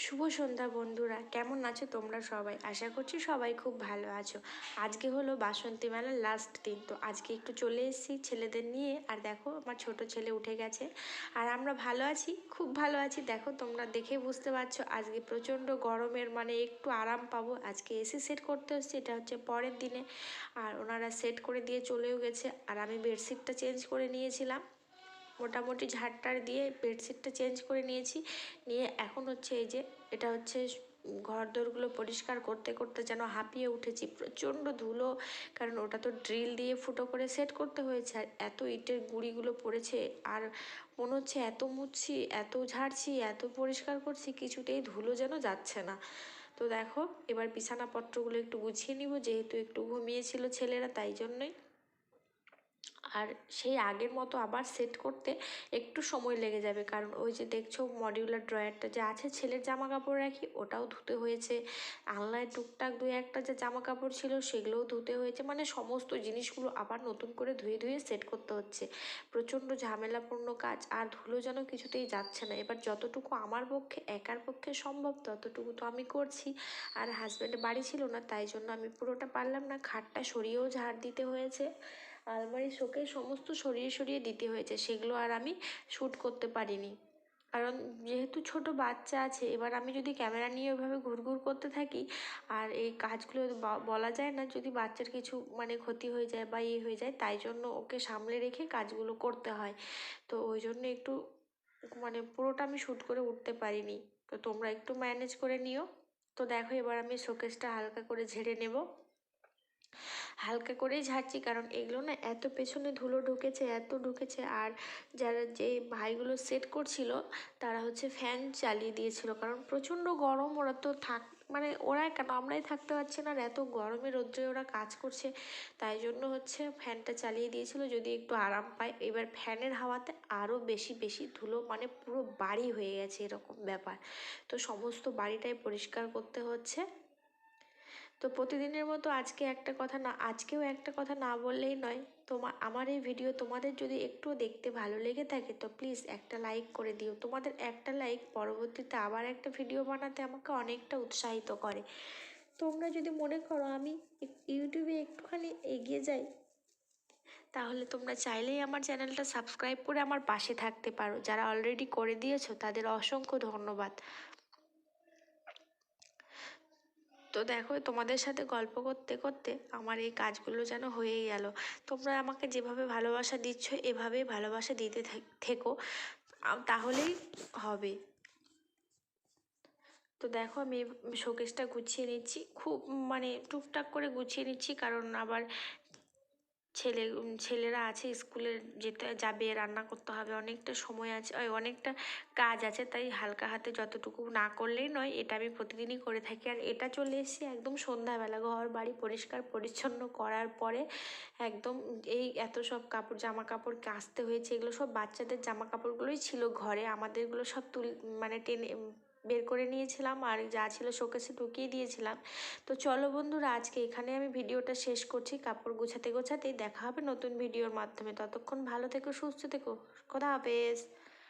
শুভ সন্ধ্যা বন্ধুরা, কেমন আছো তোমরা সবাই? আশা করছি সবাই খুব ভালো আছো। আজকে হলো বাসন্তী মেলার লাস্ট দিন, তো আজকে একটু চলে এসেছি ছেলেদের নিয়ে। আর দেখো, আমার ছোট ছেলে উঠে গেছে। আর আমরা ভালো আছি, খুব ভালো আছি। দেখো, তোমরা দেখে বুঝতে পারছ, আজকে প্রচণ্ড গরমের মানে একটু আরাম পাবো। আজকে এসি সেট করতে হচ্ছে এটা হচ্ছে পরের দিনে। আর ওনারা সেট করে দিয়ে চলেও গেছে। আর আমি বেডশিটটা চেঞ্জ করে নিয়েছিলাম। মোটামুটি ঝাড়টার দিয়ে বেডশিটটা চেঞ্জ করে নিয়েছি। নিয়ে এখন হচ্ছে এই যে, এটা হচ্ছে ঘর দোরগুলো পরিষ্কার করতে করতে যেন হাঁপিয়ে উঠেছি। প্রচণ্ড ধুলো, কারণ ওটা তো ড্রিল দিয়ে ফুটো করে সেট করতে হয়েছে। আর এত ইটের গুঁড়িগুলো পড়েছে, আর মনে হচ্ছে এত মুছছি, এত ঝাড়ছি, এত পরিষ্কার করছি, কিছুতেই ধুলো যেন যাচ্ছে না। তো দেখো, এবার বিছানাপত্রগুলো একটু গুছিয়ে নিব, যেহেতু একটু ঘুমিয়েছিল ছেলেরা, তাই জন্যই। আর সেই আগের মতো আবার সেট করতে একটু সময় লেগে যাবে। কারণ ওই যে দেখছ মডিউলার ড্রয়ারটা যে আছে, ছেলের জামা কাপড় রাখি, ওটাও ধুতে হয়েছে। আলনায় টুকটাক দু একটা যে জামা কাপড় ছিল, সেগুলোও ধুতে হয়েছে। মানে সমস্ত জিনিসগুলো আবার নতুন করে ধুয়ে ধুয়ে সেট করতে হচ্ছে। প্রচণ্ড ঝামেলাপূর্ণ কাজ, আর ধুলো যেন কিছুতেই যাচ্ছে না। এবার যতটুকু আমার পক্ষে, একার পক্ষে সম্ভব, ততটুকু তো আমি করছি। আর হাজব্যান্ড বাড়ি ছিল না, তাই জন্য আমি পুরোটা পারলাম না। খাটটা সরিয়েও ঝাড় দিতে হয়েছে। আলমারি শোকে সমস্ত সরিয়ে সরিয়ে দিতে হয়েছে, সেগুলো আর আমি শ্যুট করতে পারিনি। কারণ যেহেতু ছোট বাচ্চা আছে, এবার আমি যদি ক্যামেরা নিয়ে ওইভাবে ঘুরঘুর করতে থাকি, আর এই কাজগুলো বলা যায় না যদি বাচ্চার কিছু মানে ক্ষতি হয়ে যায় বা ইয়ে হয়ে যায়, তাই জন্য ওকে সামলে রেখে কাজগুলো করতে হয়। তো ওই জন্য একটু মানে পুরোটা আমি শ্যুট করে উঠতে পারিনি। তো তোমরা একটু ম্যানেজ করে নিও। তো দেখো এবার আমি শোকেসটা হালকা করে ঝেড়ে নেব। হালকা করেই ঝাড়ছি, কারণ এগুলো না এত পেছনে ধুলো ঢুকেছে, এত ঢুকেছে। আর যারা যে ভাইগুলো সেট করছিল, তারা হচ্ছে ফ্যান চালিয়ে দিয়েছিল, কারণ প্রচণ্ড গরম, ওরা তো থাক মানে ওরা কেন? আমরাই থাকতে পারছি না, আর এত গরমে রোদ্রে ওরা কাজ করছে। তাই জন্য হচ্ছে ফ্যানটা চালিয়ে দিয়েছিল, যদি একটু আরাম পায়। এবার ফ্যানের হাওয়াতে আরও বেশি বেশি ধুলো মানে পুরো বাড়ি হয়ে গেছে এরকম ব্যাপার। তো সমস্ত বাড়িটাই পরিষ্কার করতে হচ্ছে। তো প্রতিদিনের মতো আজকে একটা কথা না, আজকেও একটা কথা না বললেই নয়। তোমার আমার এই ভিডিও তোমাদের যদি একটুও দেখতে ভালো লেগে থাকে, তো প্লিজ একটা লাইক করে দিও। তোমাদের একটা লাইক পরবর্তীতে আবার একটা ভিডিও বানাতে আমাকে অনেকটা উৎসাহিত করে। তোমরা যদি মনে করো আমি ইউটিউবে একটুখানি এগিয়ে যাই, তাহলে তোমরা চাইলেই আমার চ্যানেলটা সাবস্ক্রাইব করে আমার পাশে থাকতে পারো। যারা অলরেডি করে দিয়েছ, তাদের অসংখ্য ধন্যবাদ। তো দেখো, তোমাদের সাথে গল্প করতে করতে আমার এই কাজগুলো যেন হয়েই গেল। তোমরা আমাকে যেভাবে ভালোবাসা দিচ্ছ, এভাবেই ভালোবাসা দিতে থেকো। তাহলেই হবে। তো দেখো, আমি শোকেসটা গুছিয়ে নিচ্ছি। খুব মানে টুকটাক করে গুছিয়ে নিচ্ছি, কারণ আবার ছেলে ছেলেরা আছে স্কুলে যেতে, যাবে, রান্না করতে হবে, অনেকটা সময় আছে, ওই অনেকটা কাজ আছে, তাই হালকা হাতে যতটুকু না করলেই নয়, এটা আমি প্রতিদিনই করে থাকি। আর এটা চলে এসেছি একদম সন্ধ্যাবেলা, ঘর বাড়ি পরিষ্কার পরিচ্ছন্ন করার পরে একদম এই এত সব কাপড় জামা কাপড় কাচতে হয়েছে, এগুলো সব বাচ্চাদের জামা কাপড়গুলোই ছিল ঘরে, আমাদেরগুলো সব তুল মানে টেনে বের করে নিয়েছিলাম আর যা ছিল শোকেসে ঢুকিয়ে দিয়েছিলাম। তো চলো বন্ধুরা, আজকে এখানে আমি ভিডিওটা শেষ করছি। কাপড় গোছাতে গোছাতেই দেখা হবে নতুন ভিডিওর মাধ্যমে। ততক্ষণ ভালো থেকো, সুস্থ থেকো। কথা হাফেজ।